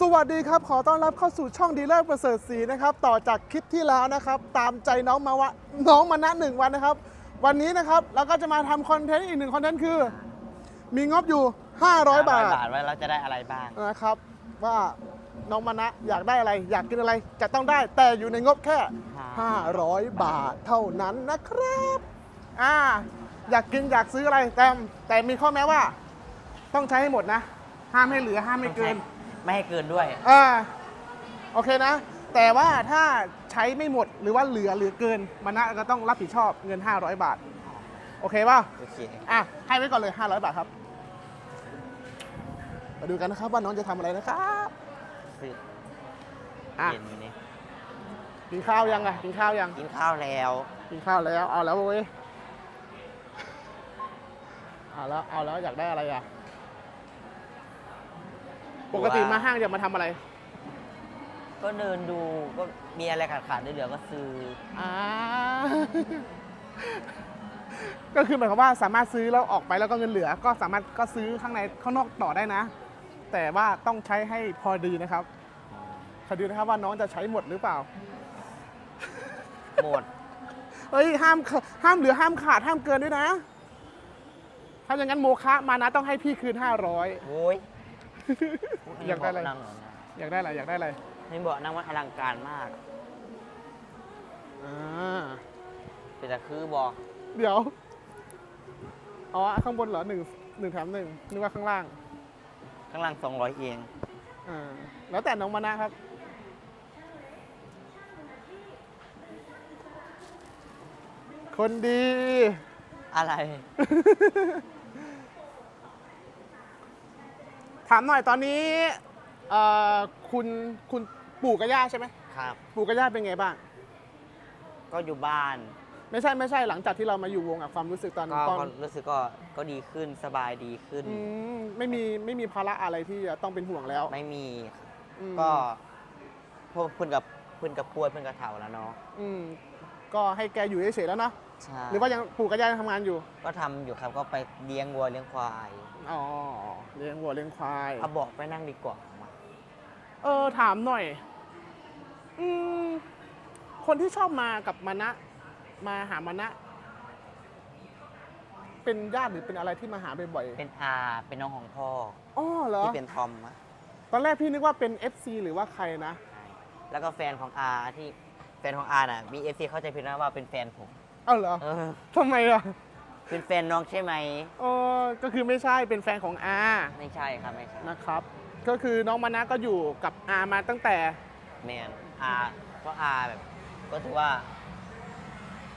สวัสดีครับ ขอต้อนรับเข้าสู่ช่องดีลเลอร์ประเสริฐศรีนะครับ ต่อจากคลิปที่แล้วนะครับ ตามใจน้องมาวะน้องมานะหนึ่งวันนะครับ วันนี้นะครับเราก็จะมาทำคอนเทนต์อีกหนึ่งคอนเทนต์คือ มีงบอยู่ 500 บาทบาทว่าเราจะได้อะไรบ้างนะครับ ว่าน้องมานะอยากได้อะไร อยากกินอะไรจะต้องได้แต่อยู่ในงบแค่ 500 บาทเท่านั้นนะครับอ่าอยากกินอยากซื้ออะไรแต่แต่มีข้อแม้ว่า ต้องใช้ให้หมดนะ ห้ามให้เหลือห้ามไม่เกิน ไม่ให้เกินด้วย อ่าโอเคนะ แต่ว่าถ้าใช้ไม่หมดหรือว่าเหลือเหลือเกินมานะก็ต้องรับผิดชอบเงิน 500 บาท โอเคป่ะโอเค อะให้ไว้ก่อนเลย 500 บาทครับ มาดูกันนะครับว่าน้องจะทำอะไรนะครับซื้ออะเย็นอยู่นี่กินข้าวยังไงกินข้าวยัง กินข้าวแล้ว กินข้าวแล้ว เอาแล้วเว้ย เอาแล้ว เอาแล้วอยากได้อะไรอะ ปกติมาห้างจะมาทำอะไรก็เดินดูก็มีอะไรขาดขาดๆเหลือๆก็ซื้ออ่า ก็คือหมายความว่าสามารถซื้อแล้วออกไปแล้วก็เงินเหลือ ก็สามารถก็ซื้อข้างในข้างนอกต่อได้นะ แต่ว่าต้องใช้ให้พอดีนะครับขอดูนะครับว่าน้องจะใช้หมดหรือเปล่า หมด เฮ้ยห้ามขห้ามเหลือห้ามขาดห้ามเกินด้วยนะ ถ้าอย่างนั้นโมคะมานะต้องให้พี่คืน 500 โอ้ย อยากได้อะไร นั่งเหรอนะอยากได้อะไรอยากได้อะไรนี่บอกนั่งว่าอลังการมาก อ่าเป็นแต่คือบอกเดี๋ยวอ๋อข้างบนเหรอหนึ่งหนึ่งแถมหนึ่งนึกว่าข้างล่าง ข้างล่างสองร้อยเอง อ่าแล้วแต่น้องมานะครับ คนดี อะไร ถามหน่อยตอนนี้เอ่อคุณคุณปู่กับย่าใช่ไหมครับ ปู่กับย่าเป็นไงบ้าง ก็อยู่บ้าน ไม่ใช่ไม่ใช่หลังจากที่เรามาอยู่วงอะความรู้สึกตอนก็ตอนก็รู้สึกก็ก็ดีขึ้นสบายดีขึ้น อืมไม่มีไม่มีภาระอะไรที่จะต้องเป็นห่วงแล้วไม่มีอืมก็พวกเพื่อนกับเพื่อนกับพวดเพื่อนกับเถาแล้วเนาะ อืมก็ให้แกอยู่เฉยๆแล้วเนาะ ใช่หรือว่ายังปู่กับย่ายังทำงานอยู่ ก็ทำอยู่ครับก็ไปเลี้ยงวัวเลี้ยงควายอ๋อ เลี้ยงวัวเลี้ยงควาย เอาบอกไปนั่งดีกว่ามาเออ ถามหน่อย อืม คนที่ชอบมากับมานะ มาหามานะ เป็นญาติหรือเป็นอะไรที่มาหาบ่อยเป็นอาเป็นน้องของพ่อๆอ๋อเหรอ ที่เป็นทอมอะตอนแรกพี่นึกว่าเป็น FC หรือว่าใครนะใช่แล้วก็แฟนของอาที่แฟนของอาน่ะมีเอฟซีเข้าใจผิดนะว่าเป็นแฟนผม เอ้าเหรอเออทำไมอะเป็นแฟนน้องใช่ไหมเออก็คือไม่ใช่เป็นแฟนของอาไม่ใช่ครับไม่ใช่นะครับ ก็คือน้องมานะก็อยู่กับอามาตั้งแต่ แมนอาก็อาแบบก็ถือว่า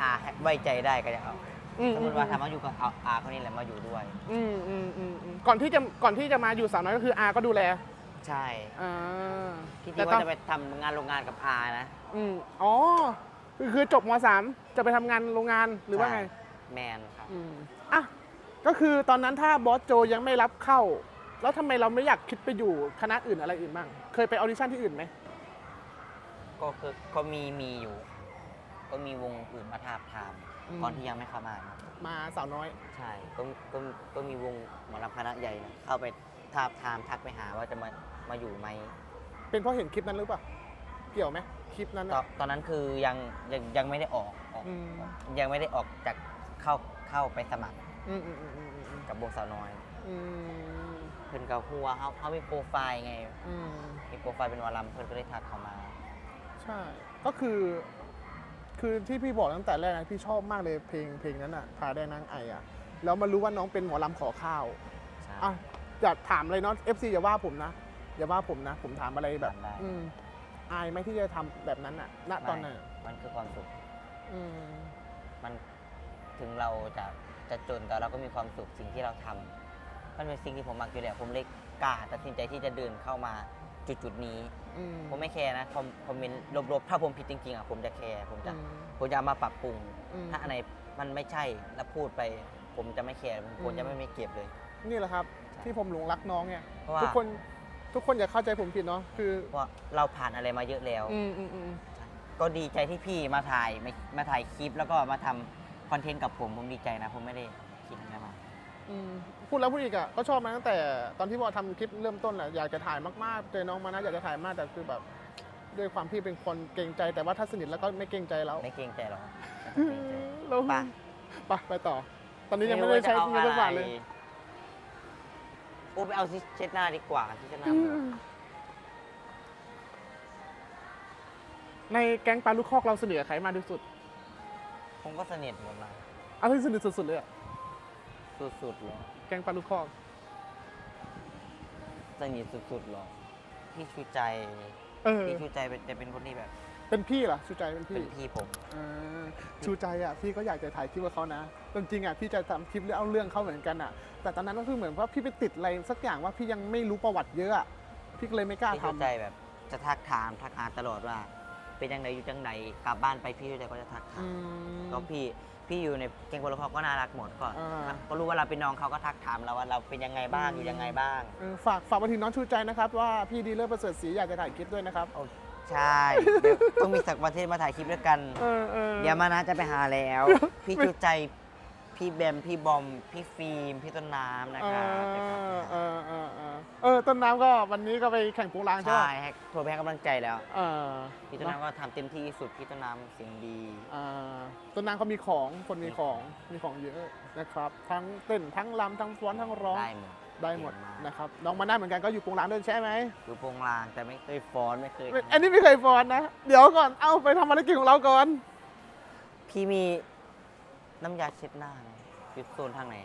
อาไว้ใจได้ก็จะเอาอืสมมติว่าทำมาอยู่กับเอาอาคนนี้แหละมาอยู่ด้วย อืมอืมอืมอืมก่อนที่จะก่อนที่จะมาอยู่สาวน้อยก็คืออาก็ดูแลใช่อ่าที่จริแต่งตอว่านจะไปทำงานโรงงานกับอานะ อืมอ๋อ คือคือจบมสามจะไปทำงานโรงงานหรือว่าไงใช่แมนครับ อืมอะก็คือตอนนั้นถ้าบอสโจยังไม่รับเข้า แล้วทำไมเราไม่อยากคิดไปอยู่คณะอื่นอะไรอื่นบ้าง เคยไปออดิชั่นที่อื่นไหมก็คือก็มีมีอยู่ ก็มีวงอื่นมาทาบทามก่อนที่ยังไม่เข้ามานะมาสาวน้อย ใช่ก็ก็ก็มีวงหมอลำคณะใหญ่นะเข้าไปทาบทามทักไปหาว่าจะมามาอยู่ไหมเป็นเพราะเห็นคลิปนั้นหรือเปล่า เกี่ยวไหมคลิปนั้นตออะนตอนนั้นคือยังยังยังไม่ได้ออกออกอืมยังไม่ได้ออกจากเข้าเข้าไปสมัครอืมอืมอืมอืมอืมกับวงสาวน้อย อืมเพื่อนกับหัวเขาเขามีโปรไฟล์ไงอืมมีโปรไฟล์เป็นหมอลำเพื่อนก็ได้ทักเข้ามา ใช่ ก็คือ คือที่พี่บอกตั้งแต่แรกนะพี่ชอบมากเลยเพลงเพลงนั้นอะพาได้นางไออะแล้วมารู้ว่าน้องเป็นหมอลำขอข้าว ใช่ อะอย่าถามเลยเนาะ FC อย่าว่าผมนะ อย่าว่าผมนะ ผมถามอะไรแบบถามได้ อืม อายไหมที่จะทำแบบนั้นอะณตอนนั้นอะมันคือความสุข อืมมันถึงเราจะจะจนแต่เราก็มีความสุขสิ่งที่เราทำมันเป็นสิ่งที่ผมมักอยู่แล้วผมเลยกล้าตัดสินใจที่จะเดินเข้ามาจุดจุดๆนี้ อืมผมไม่แคร์นะคอมคอมเมนต์ลบๆถ้าผมผิดจริงๆอะผมจะแคร์ผมจะอืมผมจะเอามาปรับปรุง อืม ถ้าอันไหนมันไม่ใช่แล้วพูดไป ผมจะไม่แคร์ผมผมจะไม่ไม่เก็บเลย นี่แหละครับ ที่ผมหลงรักน้องเนี่ยเพราะว่า ทุกคน ทุกคนอย่าเข้าใจผมผิดเนาะคือเพราะเราผ่านอะไรมาเยอะแล้ว อืมอืมอืมก็ดีใจที่พี่มาถ่ายมามาถ่ายคลิปแล้วก็มาทำคอนเทนต์กับผมผมดีใจนะ ผมไม่ได้คิดอะไรมาออืมพูดแล้วพูดอีกอะก็ชอบมาตั้งแต่ตอนที่พอทำคลิปเริ่มต้นแหละอยากจะถ่ายมากๆเจอน้องมานะอยากจะถ่ายมากแต่คือแบบ ด้วยความที่เป็นคนเกรงใจแต่ว่าถ้าสนิทแล้วก็ไม่เกรงใจแล้วไม่เกรงใจหรอกเราไป ไปไปต่อ ตอนนี้ยังไม่ได้ใช้เงินสักบาทเลย โอ้ไปเอาที่เช็ดหน้าดีกว่าที่เช็ดหน้าอืมในแก๊งปลาลูกคอกเราเสนอใครมากที่สุด ผมก็สนิทหมดนะเอาที่สนิทสุดๆเลยอะสุดๆหรอแก๊งปลาลูกคอกสนิทสุดๆหรอพี่ชูใจ เออพี่ชูใจเป็นจะเป็นคนที่แบบ เป็นพี่เหรอชูใจเป็นพี่เป็นพี่ผมอ่าชูใจอะพี่ก็อยากจะถ่ายคลิปกับเขานะจริงๆอะพี่จะทำคลิปเรื่องเอาเรื่องเขาเหมือนกันอะ แต่ตอนนั้นก็คือเหมือนว่าพี่ไปติดอะไรสักอย่างว่าพี่ยังไม่รู้ประวัติเยอะอะพี่ก็เลยไม่กล้าพี่ชูทำใจแบบจะทักถามทักหาตลอดว่า เป็นยังไงอยู่จังไหนกลับบ้านไปพี่ชูใจก็จะทักถาอืมมก็พี่พี่อยู่ในเกงคนละครก็น่ารักหมดก็อ่า ก็รู้ว่าเราเป็นน้องเขาก็ทักถามเราว่าเราเป็นยังไงบ้างอืมอยู่ยังไงบ้าง เออฝากฝากมาถึงน้องชูใจนะครับ ว่าพี่ดีเลิศประเสริฐศรีอยากจะถ่ายคลิปด้วยนะครับ ใช่เดี๋ยวต้องมีสักประเทศมาถ่ายคลิปด้วยกัน เออเออ เดี๋ยวมานะจะไปหาแล้ว พี่ชูใจ พี่แบม พี่บอม พี่ฟิล์ม พี่ต้นน้ำนะเอครับอเออเออเออเออต้นน้ำก็วันนี้ก็ไปแข่งปูรางใช่ใช่ไหมให้โทรไปให้กำลังใจแล้ว เออพี่ต้นน้ำก็ทำเต็มที่ที่สุด พี่ต้นน้ำเสียงดีอ่าต้นน้ำเขามีของคนมีของมีของเยอะนะครับ ทั้งเต้นทั้งรำทั้งฟ้อนทั้งร้อง ได้หมด ได้หมดเก่งากนะครับน้องมาน่าเหมือนกันก็อยู่ปูรางด้วยใช่ไหมอยู่โปรงลางแต่ไม่เคยฟ้อนไม่เคยไม่อันนี้ไม่เคยฟ้อนนะ เดี๋ยวก่อนเอาไปทำภารกิจของเราก่อน พี่มีน้ำยาเช็ดหน้าไหมอยู่โซนทางไหน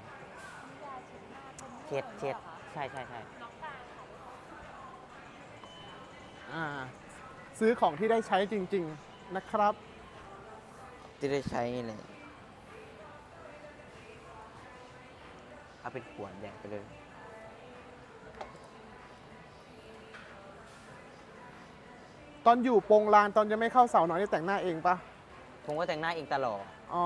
เช็ดเช็ดใช่ใช่ใช่อ่าซื้อของที่ได้ใช้จริง ๆนะครับ ที่ได้ใช้นี่เลยเอาเป็นขวดใหญ่ไปเลย ตอนอยู่โปรงลานตอนยังไม่เข้าเสาหน่อยนี่แต่งหน้าเองปะผมก็แต่งหน้าเองตลอดอ๋อ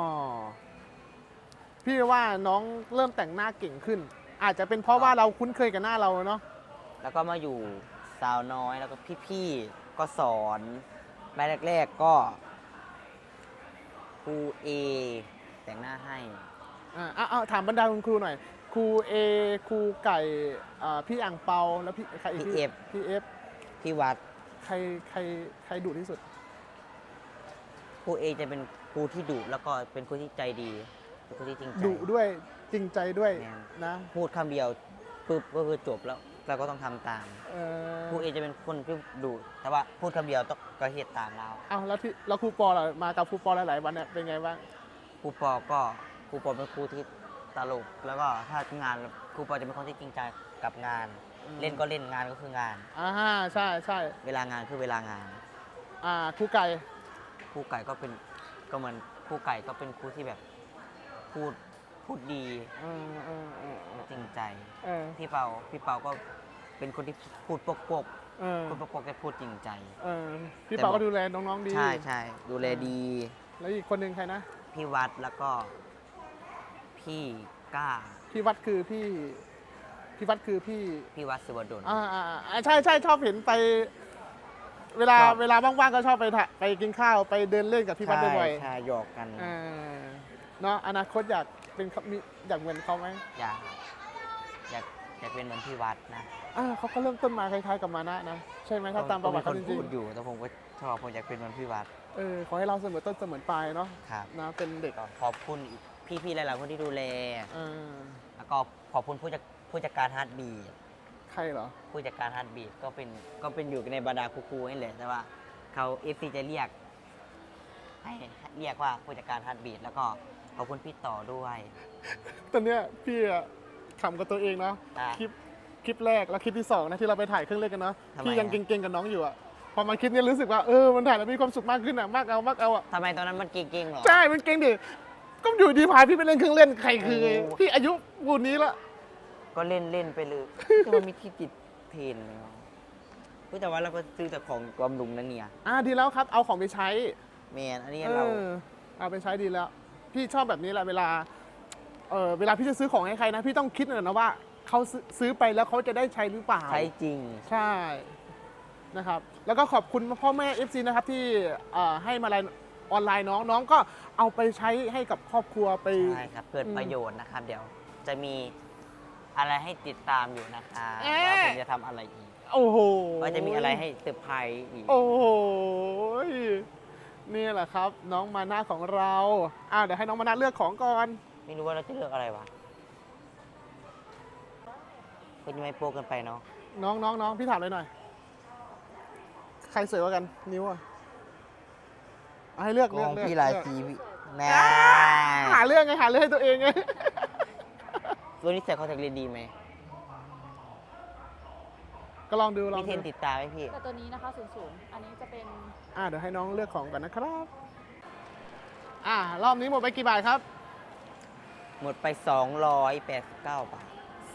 พี่ว่าน้องเริ่มแต่งหน้าเก่งขึ้น อาจจะเป็นเพราะว่าเราคุ้นเคยกับหน้าเราเนาะแล้วก็มาอยู่สาวน้อยแล้วก็พี่ๆก็สอนแม่แรกๆก็ครูเอแต่งหน้าให้อ่าเอาเอาถามบรรดาคุณครูหน่อย ครูเอครูไก่อ่าพี่อ่างเปาแล้วพี่ใครอีกพี่เอฟพี่เอฟพี่วัด ใครใครใครดุที่สุด ครูเอจะเป็นครูที่ดุแล้วก็เป็นครูที่ใจดีเป็นครูที่จริงใจ ดุด้วยจริงใจด้วยแม่นนะพูดคำเดียวปุ๊บก็คือจบแล้วเราก็ต้องทำตามเออครูเอจะเป็นคนที่ดุแต่ว่าพูดคำเดียวต้องก็เหตุตามเราเอาแล้วที่แล้วครูปอล่ะมากับครูปอหลายๆวันเนี่ยเป็นไงบ้างครูปอก็ครูปอเป็นครูที่ตลกแล้วก็ถ้างานครูปอจะเป็นคนที่จริงใจกับงานอืม เล่นก็เล่นงานก็คืองาน อ่าฮะใช่ใช่เวลางานคือเวลางานอ่าครูไก่ครูไก่ก็เป็นก็เหมือนครูไก่ก็เป็นครูที่แบบพูดพูดดีเออเออเออเออจริงใจเออพี่เปาพี่เปาก็เป็นคนที่พูดปกปกเออพูดปกปกแต่พูดจริงใจ เออพี่เปาก็ดูแลน้องๆดี ใช่ใช่ดูแลดี แล้วอีกคนหนึ่งใครนะพี่วัดแล้วก็พี่ก้า พี่วัดคือพี่ พี่วัดคือพี่พี่วัดสุวดล อ่าอ่าอ่าใช่ใช่ชอบเห็นไป เวลาชอบเวลาว่างๆก็ชอบไปถ่ายไปกินข้าวไปเดินเล่นกับพี่วัดบ่อยใช่หยอกกันๆอ่าเนาะอนาคตอยากเป็นเขามีอยากเหมือนเขาไหมอยากอยากอยากเป็นเหมือนพี่วัดนะอ่าเขาก็เริ่มต้นมาคล้ายๆกับมานะนะ ใช่ไหมถ้าตามประวัติก็เขามีจคนริงพูดอยู่แต่ผมก็ชอบผมอยากเป็นเหมือนพี่วัดๆเออขอให้เราเสมอต้นเสมอปลายเนาะครับนะเป็นเด็กก็ขอบคุณพี่ๆหลายๆคนที่ดูแล เออแล้วก็ขอบคุณผู้จัด ผู้จัดการฮาร์ดบีทใครเหรอ ผู้จัดการฮาร์ดบีทก็เป็นก็เป็นอยู่ในบรรดาครูๆนี่แหละแต่ว่าเขาเอฟซีจะเรียก ให้เรียกว่าผู้จัดการฮาร์ดบีทแล้วก็ขอบคุณพี่ต่อด้วยตอนเนี้ยพี่อะขำกับตัวเองเนาะอะ คลิปคลิปแรกแล้วคลิปที่สองนะที่เราไปถ่ายเครื่องเล่นกันเนาะทำไมพี่ยังอะ เก่งๆกับน้องอยู่อะพอมาคลิปเนี้ยรู้สึกว่าเออมันถ่ายแล้วมีความสุขมากขึ้นอะมากเอามากเอาอะทำไมตอนนั้นมันเก่งๆเหรอ ใช่มันเก่งดิก็อยู่ดีพาพี่ไปเล่นเครื่องเล่นใครคือโอ้ พี่อายุปูนนี้ละ ก็เล่นเล่นไปเลยแต่มันมีที่ติดเทรนเลยเนาะเฮ้ยแต่ว่าเราก็ซื้อแต่ของกำลุงนั่นเนี่ยอ่าดีแล้วครับ เอาของไปใช้แมนอันนี้เอเราอเอาไปใช้ดีแล้ว พี่ชอบแบบนี้แหละเวลาเออเวลาพี่จะซื้อของให้ใครนะ พี่ต้องคิดหน่อยนะว่าเขาซื้อซื้อไปแล้วเขาจะได้ใช้หรือเปล่า ใช้จริง ใช่นะครับ แล้วก็ขอบคุณพ่อแม่ FC นะครับที่เอ่อให้มาลัยออนไลน์น้องน้องก็เอาไปใช้ให้กับครอบครัวไป ใช่ครับ เกิดอืมประโยชน์นะครับ เดี๋ยวจะมี อะไรให้ติดตามอยู่นะคะเอ๊ะ ว่าผมจะทำอะไรอีกโอ้โห ว่าจะมีอะไรให้เซอร์ไพรส์อีก โอ้โหนี่แหละครับ น้องมานะของเราอ้าวเดี๋ยวให้น้องมานะเลือกของก่อน ไม่รู้ว่าเราจะเลือกอะไรวะเป็นไม่โป๊กเกันไปเนาะน้องน้องน้องพี่ถามเลยหน่อย ใครสวยกว่ากันนิ้วอะเอาให้เลือกกเลืออกงเลือกพี่ลายเลือกสีพี่แน่หาเรื่องไงหาเรื่องให้ตัวเองไง ตัวนี้ใส่คอนแทคเลนส์ดีไหมก็ลองดูลองพี่เทดูนติดตามไหมพี่ แต่ตัวนี้นะคะศูนย์ศูนย์อันนี้จะเป็นอ่าเดี๋ยวให้น้องเลือกของก่อนนะครับ อ่ารอบนี้หมดไปกี่บาทครับ หมดไป 289 บาท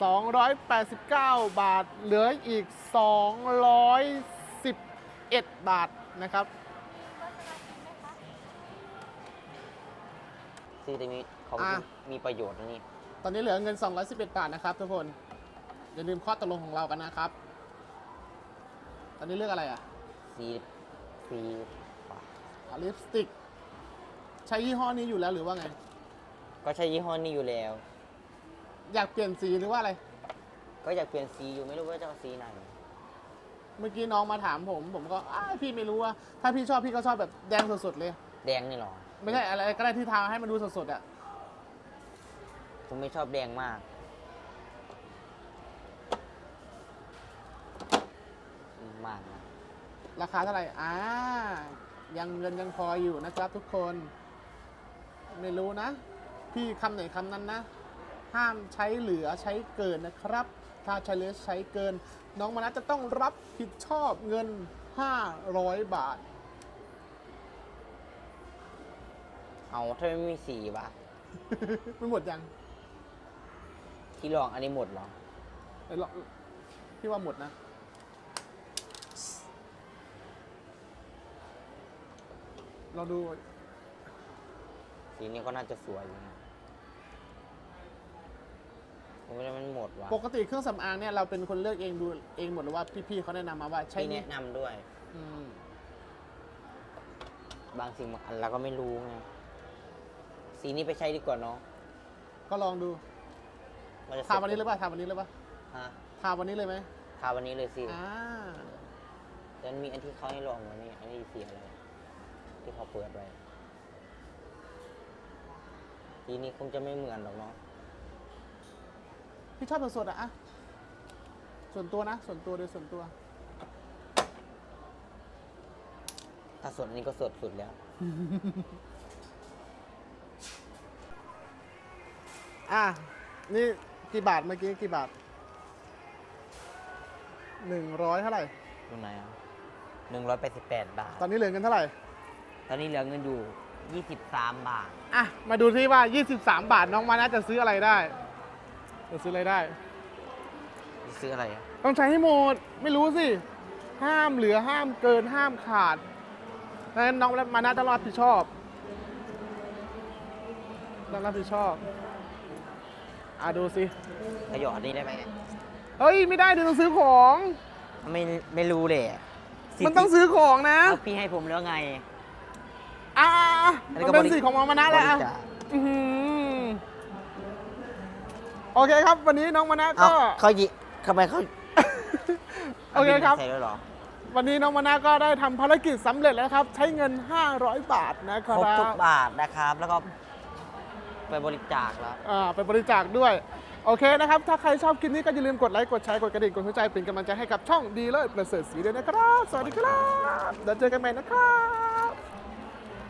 289 บาท เหลืออีก 211 บาทนะครับ ซื้อแต่มีของอะ มีประโยชน์นะนี่ต อนนี้เหลือเงิน 211 บาทนะครับ ทุกคน อย่าลืมข้อตกลงของเรากันนะครับ ตอนนี้เลือกอะไรอะสีสีบาทอะลิปสติก ใช้ยี่ห้อนี้อยู่แล้วหรือว่าไง ก็ใช้ยี่ห้อนี้อยู่แล้ว อยากเปลี่ยนสีหรือว่าอะไร ก็อยากเปลี่ยนสีอยู่ไม่รู้ว่าจะเอาสีไหน เมื่อกี้น้องมาถามผม ผมก็อ้าวพี่ไม่รู้ว่า ถ้าพี่ชอบพี่ก็ชอบแบบแดงสดๆเลย แดงนี่หรอ ไม่ใช่อะไรก็ได้ที่ทาให้มันดูสดๆอะ ผมไม่ชอบแดงมากอืมมากนะราคาเท่าไหร่ อ่า ยังเงินยังพออยู่นะครับทุกคน ไม่รู้นะ พี่คำไหนคำนั้นนะ ห้ามใช้เหลือใช้เกินนะครับ ถ้าใช้เหลือใช้เกิน น้องมนัสจะต้องรับผิดชอบเงิน 500 บาท เอาถ้าไม่มีสีวะไม่หมดยัง ที่ลองอันนี้หมดเหรอเดี๋ยวลองพี่ว่าหมดนะ เราดูสีนี้ก็น่าจะสวยอยู่นะผมไม่ได้มันหมดวะปกติเครื่องสำอางเนี่ยเราเป็นคนเลือกเองดูเองหมดหรือว่าพี่ๆเขาแนะนำมาว่าใช้ที่นี่แนะนำด้วย อืมบางสิ่งบางอันเราก็ไม่รู้ไงสีนี้ไปใช้ดีกว่าเนาะก็ลองดู มันจะทาวันนี้เลยป่ะทาวันนี้เลยป่ะฮะทาวันนี้เลยไหมทาวันนี้เลยสิอ่าแล้วมีอันที่เขาให้ลองวันนี้ อันนี้สีอะไรที่เขาเปิดไว้สีนี้คงจะไม่เหมือนหรอกเนาะพี่ชอบสดๆอะอะส่วนตัวนะ ส่วนตัวโดยส่วนตัว ถ้าสดอันนี้ก็สดสุดแล้ว อะ นี่ กี่บาทเมื่อกี้กี่บาทหนึ่งร้อยเท่าไหร่ ตรงไหนอะหนึ่งร้อยแปดสิบแปดบาท ตอนนี้เหลือเงินเท่าไหร่ ตอนนี้เหลือเงินอยู่ยี่สิบสามบาท อะ มาดูที่ว่า 23 บาทน้องมานะจะซื้ออะไรได้ จะซื้ออะไรได้ ซื้ออะไรอะต้องใช้ให้หมด ไม่รู้สิ ห้ามเหลือห้ามเกินห้ามขาดดังนั้นน้องมานะต้องรับผิดชอบต้องรับผิดชอบ อะดูสิขยอดนี่ได้ไหมเฮ้ยไม่ได้เดี๋ยวต้องซื้อของไม่ไม่รู้เลยะสิทธิมันต้องซื้อของนะเอาพี่ให้ผมแล้วไง อ่าอันนี้มันก็เป็นบริสิทธิ์ของน้องมานะแหละบริจาคอื้อหือโอเคครับ วันนี้น้องมานะเอ้าก็ เขายิทำไมเขาโอเคครับใส่ด้วยเหรอวันนี้น้องมานะก็ได้ทำภารกิจสำเร็จแล้วครับ ใช้เงิน 500 บาทนะคครบรัทุกบบาทนะครับ แล้วก็ ไปบริจาคแล้ว อ่าไปบริจาคด้วย โอเคนะครับ ถ้าใครชอบคลิปนี้ก็อย่าลืมกดไลค์ กดแชร์ กดกระดิ่ง กดหัวใจ เป็นกำลังใจให้กับช่องดีเลยประเสริฐสีด้วยนะครับ สวัสดีครับ แล้วเจอกันใหม่นะครับ